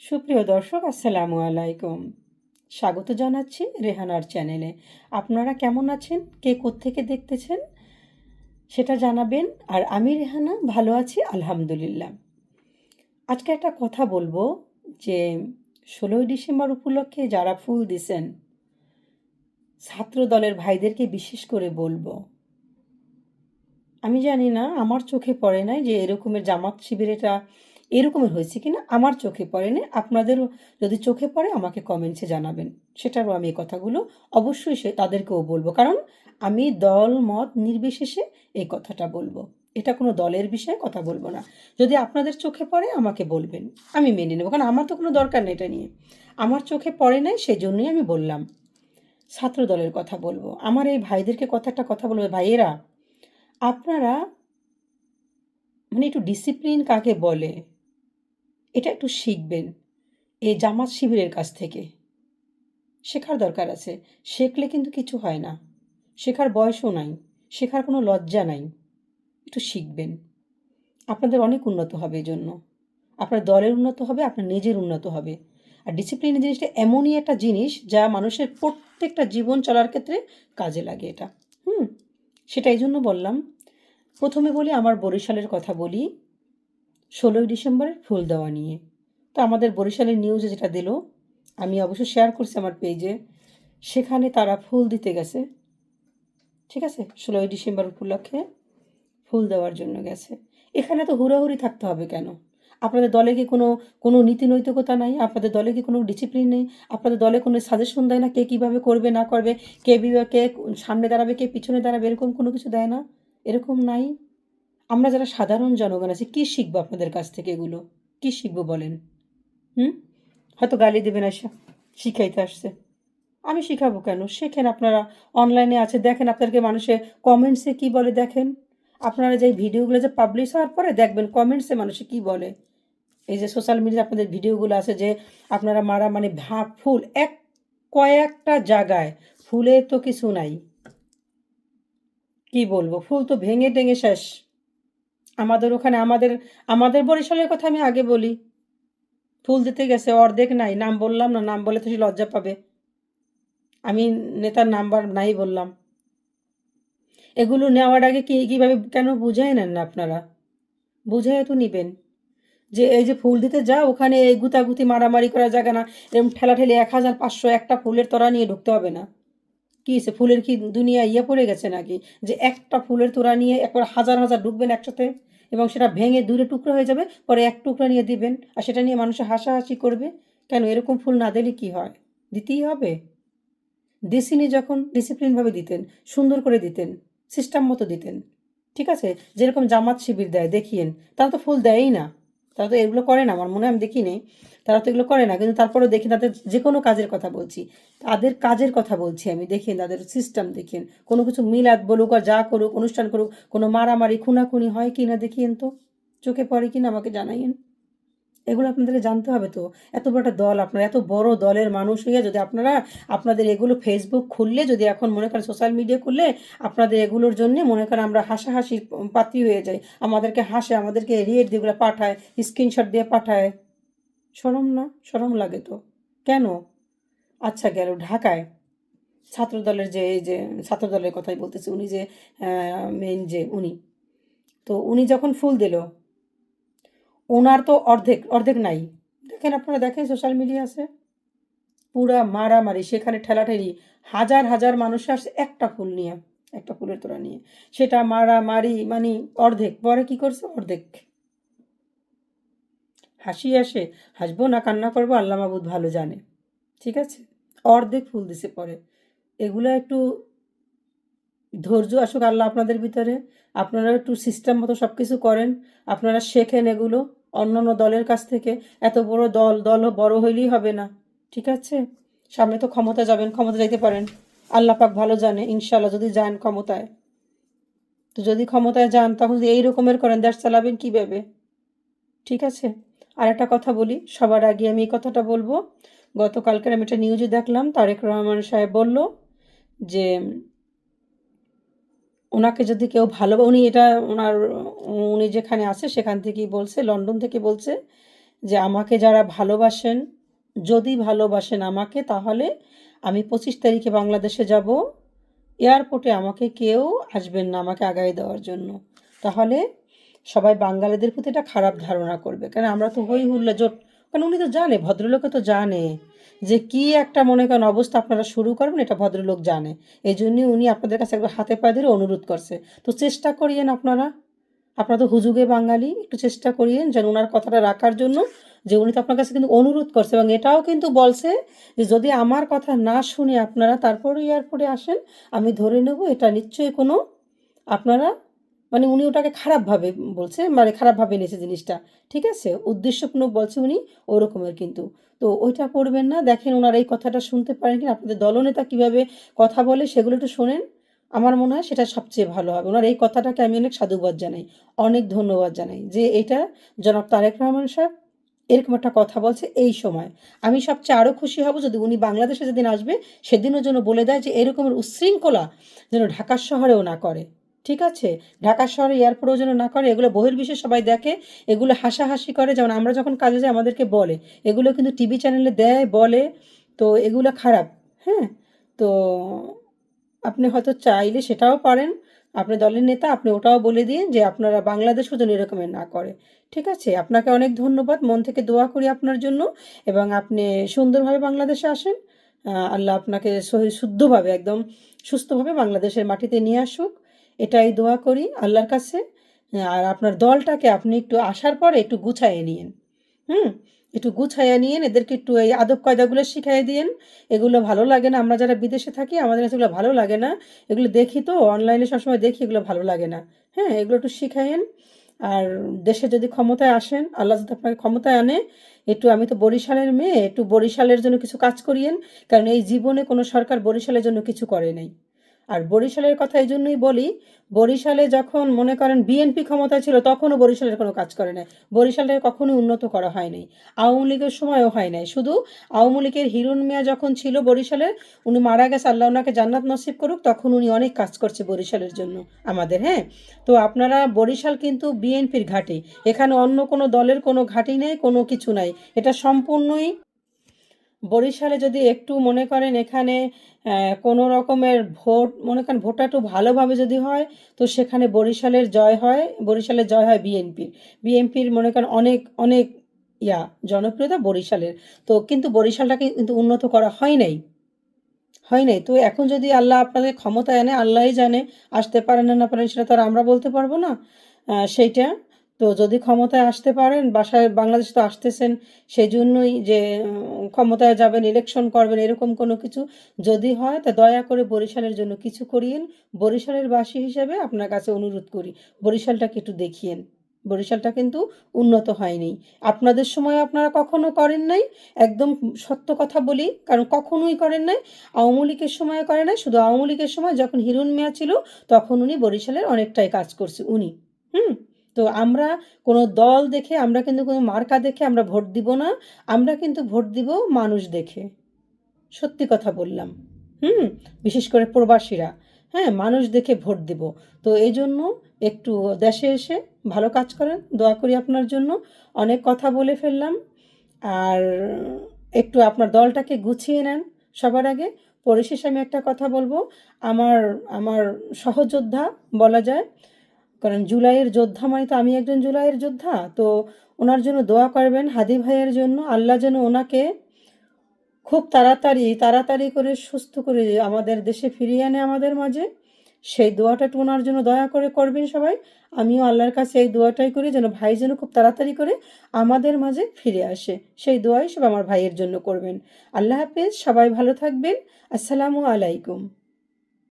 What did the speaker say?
সুপ্রিয় দর্শক, আসসালামু আলাইকুম। স্বাগত জানাচ্ছি রেহানার চ্যানেলে। আপনারা কেমন আছেন? কে কোত্থেকে দেখতেছেন? সেটা জানাবেন। আর আমি রেহানা, ভালো আছি, আলহামদুলিল্লাহ। আজকে একটা কথা বলব যে, ষোলোই ডিসেম্বর উপলক্ষে যারা ফুল দিছেন ছাত্র দলের ভাইদেরকে বিশেষ করে বলব। আমি জানি না, আমার চোখে পড়ে নাই যে এরকমের জামাত শিবির এটা এরকমের হয়েছে কিনা আমার চোখে পড়েনি। আপনাদেরও যদি চোখে পড়ে আমাকে কমেন্টসে জানাবেন। সেটারও আমি এই কথাগুলো অবশ্যই সে তাদেরকেও বলব। কারণ আমি দল, মত নির্বিশেষে এই কথাটা বলব। এটা কোনো দলের বিষয়ে কথা বলব না। যদি আপনাদের চোখে পড়ে, আমাকে বলবেন। আমি মেনে নেব। কারণ আমার তো কোনো দরকার নেই এটা নিয়ে। আমার চোখে পড়ে নাই সেই জন্যই আমি বললাম। ছাত্র দলের কথা বলব। আমার এই ভাইদেরকে কথা একটা কথা বলব। ভাইয়েরা, আপনারা মানে একটু ডিসিপ্লিন কাকে বলে? এটা একটু শিখবেন এই জামাত শিবিরের কাছ থেকে। শেখার দরকার আছে। শেখলে কিন্তু কিছু হয় না। শেখার বয়সও নাই। শেখার কোনো লজ্জা নাই। একটু শিখবেন। আপনাদের অনেক উন্নত হবে এই জন্য আপনার দলের উন্নত হবে, আপনার নিজের উন্নত হবে। আর ডিসিপ্লিনের জিনিসটা এমনই একটা জিনিস যা মানুষের প্রত্যেকটা জীবন চলার ক্ষেত্রে কাজে লাগে এটা। হুম, সেটা এই জন্য বললাম। প্রথমে বলি, আমার বরিশালের কথা বলি। ষোলোই ডিসেম্বরের ফুল দেওয়া নিয়ে। তো আমাদের বরিশালের নিউজে যেটা দিল, আমি অবশ্য শেয়ার করছি আমার পেজে সেখানে তারা ফুল দিতে গেছে। ঠিক আছে? ষোলোই ডিসেম্বর উপলক্ষে ফুল দেওয়ার জন্য গেছে। এখানে তো হুড়াহুড়ি থাকতে হবে কেন? আপনাদের দলে কি কোনো কোনো নীতি নৈতিকতা নাই? আপনাদের দলে কি কোনো ডিসিপ্লিন নেই? আপনাদের দলে কোনো সাজেশন দেয় না কে কীভাবে করবে, না করবে? কে কে সামনে দাঁড়াবে, কে পিছনে দাঁড়াবে? এরকম কোনো কিছু দেয় না? এরকম নাই? আমরা যারা সাধারণ জনগণ আছি, কী শিখব আপনাদের কাছ থেকে এগুলো? কী শিখব বলেন? হুম? হয়তো গালি দেবেন এসে শিখাইতে আসছে। আমি শিখাবো কেন? শেখেন আপনারা অনলাইনে আছে, দেখেন আপনাদেরকে মানুষে কমেন্টসে কি বলে দেখেন। আপনারা যে ভিডিওগুলো যে পাবলিশ হওয়ার পরে দেখবেন কমেন্টসে মানুষে কি বলে? এই যে সোশ্যাল মিডিয়া আপনাদের ভিডিওগুলো আছে যে আপনারা মারা মানে ভা ফুল, এক, কয়েকটা জায়গায় ফুলের তো কিছু নাই। কি বলব? ফুল তো ভেঙে টেঙে শেষ। আমাদের ওখানে, আমাদের আমাদের বরিশালের কথা আমি আগে বলি। ফুল দিতে গেছে, অর্ধেক নাই। নাম বললাম না, নাম বলে তো সে লজ্জা পাবে। আমি নেতার নাম্বার নাই বললাম। এগুলো নেওয়ার আগে কি, কীভাবে, কেন বুঝাই নেন না আপনারা? বুঝাই তো নিবেন। যে এই যে ফুল দিতে যা ওখানে এই গুতাগুতি, মারামারি করা যাবে না এরকম ঠেলাঠেলি এক হাজার পাঁচশো একটা ফুলের তোড়া নিয়ে ঢুকতে হবে না। কী হয়েছে ফুলের কি দুনিয়া ইয়ে পড়ে গেছে নাকি? যে একটা ফুলের তোড়া নিয়ে একবার হাজার হাজার ঢুকবেন একসাথে এবং সেটা ভেঙে দূরে টুকরো হয়ে যাবে, পরে এক টুকরা নিয়ে দিবেন আর সেটা নিয়ে মানুষে হাসাহাসি করবে। কেন এরকম ফুল না দিলে কি হয়? দিতেই হবে। দেশিনি যখন ডিসিপ্লিনভাবে দিতেন, সুন্দর করে দিতেন সিস্টেম মতো দিতেন, ঠিক আছে? যেরকম জামাত শিবির দেয়, দেখিয়েন, তারা তো ফুল দেয়ই না। তারা তো এগুলো করে না, আমার মনে হয় আমি দেখি নেই। তারা তো এগুলো করে না, কিন্তু তারপরেও দেখি তাদের যে কোনো কাজের কথা বলছি। তাদের কাজের কথা বলছি আমি, দেখেন তাদের সিস্টেম দেখেন। কোনো কিছু মিলাদ বলুক আর যা করুক, অনুষ্ঠান করুক, কোনো মারামারি, খুনাখুনি হয় কি না দেখিয়েন তো? চোখে পড়ে কি না আমাকে জানাইন এগুলো আপনাদেরকে জানতে হবে তো। এত বড় একটা দল আপনারা, এত বড় দলের মানুষ হয়ে যদি আপনারা আপনাদের এগুলো ফেসবুক খুললে, যদি এখন মনে করেন সোশ্যাল মিডিয়া খুললে, আপনাদের এগুলোর জন্য মনে করেন আমরা হাসাহাসির পাত্রী হয়ে যাই। আমাদেরকে হাসে, আমাদেরকে রিয়েট দিয়েগুলো পাঠায় স্ক্রিনশট দিয়ে পাঠায়। সরম না? সরম লাগে তো। কেন? আচ্ছা গেল ঢাকায়। ছাত্রদলের যে এই যে, ছাত্রদলের কথাই বলতেছি, উনি যে মেন যে উনি। তো উনি যখন ফুল দিল ওনার তো অর্ধেক অর্ধেক নাই। দেখেন আপনারা দেখেন সোশ্যাল মিডিয়া পুরা মারামারি, সেখানে ঠেলাঠেলি, হাজার হাজার মানুষ আসছে একটা ফুল নিয়ে, একটা ফুলের তোড়া নিয়ে। সেটা মারামারি মানে অর্ধেক, পরে কি করছে? অর্ধেক। হাসি আসে, হাসবো না, কান্না করব, আল্লাহ মাবুদ ভালো জানে। ঠিক আছে? অর্ধেক ফুল দিছে পরে। এগুলো একটু ধৈর্য আসুক আল্লাহ আপনাদের ভিতরে। আপনারা একটু সিস্টেম মতো সব কিছু করেন। আপনারা শেখেন এগুলো। অন্য দলের কাছ থেকে এত বড় দল দল বড় হইলেই হবে না। ঠিক আছে? সামনে তো ক্ষমতা যাবেন, ক্ষমতা যাইতে পারেন। আল্লাহ পাক ভালো জানে ইনশাল্লাহ যদি যান ক্ষমতায়। তো যদি ক্ষমতায় যান, তখন এই রকমের করেন, দেশ চালাবেন কীভাবে? ঠিক আছে? আর একটা কথা বলি, সবার আগে আমি এই কথাটা বলব। গতকালকের আমি একটা নিউজে দেখলাম, তারেক রহমান সাহেব বলল যে ওনাকে যদি কেউ ভালো উনি এটা ওনার, উনি যেখানে আছে সেখান থেকেই বলছে, লন্ডন থেকে বলছে যে আমাকে যারা ভালোবাসেন, যদি ভালোবাসেন আমাকে তাহলে আমি পঁচিশ তারিখে বাংলাদেশে যাব। এয়ারপোর্টে আমাকে কেউ আসবেন না আমাকে আগায় দেওয়ার জন্য। তাহলে সবাই বাঙালিদের প্রতি এটা খারাপ ধারণা করবে। কারণ আমরা তো হই হুল্লা জোট। কারণ উনি তো জানে, ভদ্রলোকে তো জানে। যে কি একটা মনে করেন অবস্থা আপনারা শুরু করবেন, এটা ভদ্রলোক জানে। এই জন্যই উনি আপনাদের কাছে একবার হাতে পায়ে ধরে অনুরোধ করছে। তো চেষ্টা করিয়েন আপনারা। আপনারা তো হুজুগে বাঙালি, একটু চেষ্টা করিয়েন যেন ওনার কথাটা রাখার জন্য যে উনি তো আপনার কাছে কিন্তু অনুরোধ করছে এবং এটাও কিন্তু বলছে যে যদি আমার কথা না শুনে আপনারা তারপরে এয়ারপোর্টে আসেন, আমি ধরে নেব, এটা নিশ্চয়ই কোনো আপনারা মানে উনি ওটাকে খারাপভাবে বলছে মানে খারাপভাবে নিয়েছে জিনিসটা। ঠিক আছে? উদ্দেশ্যপূর্ণ বলছে উনি, ওরকমের কিন্তু। তো ওইটা করবেন না। দেখেন ওনার এই কথাটা শুনতে পারেন কিনা। আপনাদের দলনেতা কীভাবে কথা বলে সেগুলো একটু শোনেন। আমার মনে হয় সেটা সবচেয়ে ভালো হবে। ওনার এই কথাটাকে আমি অনেক সাধুবাদ জানাই। অনেক ধন্যবাদ জানাই যে এটা জনাব তারেক রহমান সাহেব এরকম একটা কথা বলছে এই সময়। আমি সবচেয়ে আরও খুশি হব যদি উনি বাংলাদেশে যেদিন আসবে, সেদিনও যেন বলে দেয় যে এরকমের উচ্ছৃঙ্খলা যেন ঢাকার শহরেও না করে। ঠিক আছে? ঢাকা শহরে এয়ারপোর্টও যেন না করে এগুলো বহির্বিশ্বে সবাই দেখে, এগুলো হাসাহাসি করে, যেমন আমরা যখন কাজে যাই আমাদেরকে বলে। এগুলো কিন্তু টিভি চ্যানেলে দেয়, বলে, তো এগুলো খারাপ হ্যাঁ? তো আপনি হয়তো চাইলে সেটাও পারেন। আপনি দলের নেতা, আপনি ওটাও বলে দিন যে আপনারা বাংলাদেশও যেন এরকমের না করে। ঠিক আছে? আপনাকে অনেক ধন্যবাদ। মন থেকে দোয়া করি আপনার জন্য এবং আপনি সুন্দরভাবে বাংলাদেশে আসেন। আল্লাহ আপনাকে শুদ্ধভাবে, একদম সুস্থভাবে বাংলাদেশের মাটিতে নিয়ে আসুক। এটাই দোয়া করি আল্লাহর কাছে। আর আপনার দলটাকে আপনি একটু আসার পরে একটু গুছাইয়ে নিয়েন। হুম? একটু গুছাইয়া নিয়েন, এদেরকে একটু এই আদব কায়দাগুলো শিখাই দিয়েন। এগুলো ভালো লাগে না, আমরা যারা বিদেশে থাকি, আমাদের কাছে এগুলো ভালো লাগে না। এগুলো দেখি তো, অনলাইনে সবসময় দেখি, এগুলো ভালো লাগে না। হ্যাঁ এগুলো একটু শিখাইয়েন। আর দেশে যদি ক্ষমতায় আসেন, আল্লাহ যদি আপনাকে ক্ষমতায় আনে, একটু আমি তো বরিশালের মেয়ে, একটু বরিশালের জন্য কিছু কাজ করিয়েন। কারণ এই জীবনে কোনো সরকার বরিশালের জন্য কিছু করে নাই। আর বরিশালের কথা এই জন্যই বলি, বরিশালে যখন মনে করেন বিএনপি ক্ষমতা ছিল, তখনও বরিশালের কোনো কাজ করে নাই। বরিশালের কখনোই উন্নত করা হয় নাই। আওয়ামী লীগের সময়ও হয় নাই। শুধু আওয়ামী লীগের হিরুন মিয়া যখন ছিল বরিশালে, উনি মারা গেছে, আল্লাহ ওনাকে জান্নাত নসিব করুক, তখন উনি অনেক কাজ করছে বরিশালের জন্য। আমাদের হ্যাঁ? তো আপনারা, বরিশাল কিন্তু বিএনপির ঘাঁটি। এখানে অন্য কোনো দলের কোনো ঘাঁটি নেই, কোনো কিছু নাই। এটা সম্পূর্ণই বরিশালে যদি একটু মনে করেন এখানে কোনো রকমের ভোট, মনে করেন ভোটটা একটু ভালোভাবে যদি হয়, তো সেখানে বরিশালের জয় হয়, বরিশালের জয় হয় বিএনপির। বিএনপির মনে করেন অনেক অনেক ইয়া, জনপ্রিয়তা বরিশালের। তো কিন্তু বরিশালটাকে কিন্তু উন্নত করা হয় নাই। হয় নাই। তো এখন যদি আল্লাহ আপনাদের ক্ষমতা এনে আল্লাহই জানে, আসতে পারেন না পারেন সেটা তো আর আমরা বলতে পারব না। সেইটা তো যদি ক্ষমতায় আসতে পারেন, বাসায়, বাংলাদেশ তো আসতেছেন সেই জন্যই যে ক্ষমতায় যাবেন ইলেকশন করবেন, এরকম কোনো কিছু যদি হয়, তা দয়া করে বরিশালের জন্য কিছু করিয়েন। বরিশালের বাসী হিসেবে আপনার কাছে অনুরোধ করি, বরিশালটাকে একটু দেখিয়েন। বরিশালটা কিন্তু উন্নত হয়নি। আপনাদের সময় আপনারা কখনো করেন নাই? একদম সত্য কথা বলি, কারণ কখনোই করেন নাই। আওয়ামী লীগের সময় করে নাই, শুধু আওয়ামী লীগের সময় যখন হিরুন মিয়া ছিল, তখন উনি বরিশালের অনেকটাই কাজ করছে, উনি। হুম? তো আমরা কোনো দল দেখে, আমরা কিন্তু কোনো মার্কা দেখে আমরা ভোট দিব না, আমরা কিন্তু ভোট দিব মানুষ দেখে। সত্যি কথা বললাম। হুম? বিশেষ করে প্রবাসীরা। হ্যাঁ মানুষ দেখে ভোট দিব। তো এই জন্য একটু দেশে এসে ভালো কাজ করেন, দোয়া করি আপনার জন্য। অনেক কথা বলে ফেললাম। আর একটু আপনার দলটাকে গুছিয়ে নেন সবার আগে। পরিশেষে আমি একটা কথা বলব। আমার আমার সহযোদ্ধা বলা যায় কারণ জুলাইয়ের যোদ্ধা মানে তো আমি একজন জুলাইয়ের যোদ্ধা, তো ওনার জন্য দোয়া করবেন হাদি ভাইয়ের জন্য। আল্লাহ যেন ওনাকে খুব তাড়াতাড়ি তাড়াতাড়ি করে, সুস্থ করে আমাদের দেশে ফিরিয়ে আনে আমাদের মাঝে। সেই দোয়াটা একটু ওনার জন্য দয়া করে করবেন সবাই। আমিও আল্লাহর কাছে এই দোয়াটাই করি যেন ভাই যেন খুব তাড়াতাড়ি করে আমাদের মাঝে ফিরে আসে। সেই দোয়াই সব আমার ভাইয়ের জন্য করবেন। আল্লাহ হাফেজ, সবাই ভালো থাকবেন। আসসালামু আলাইকুম।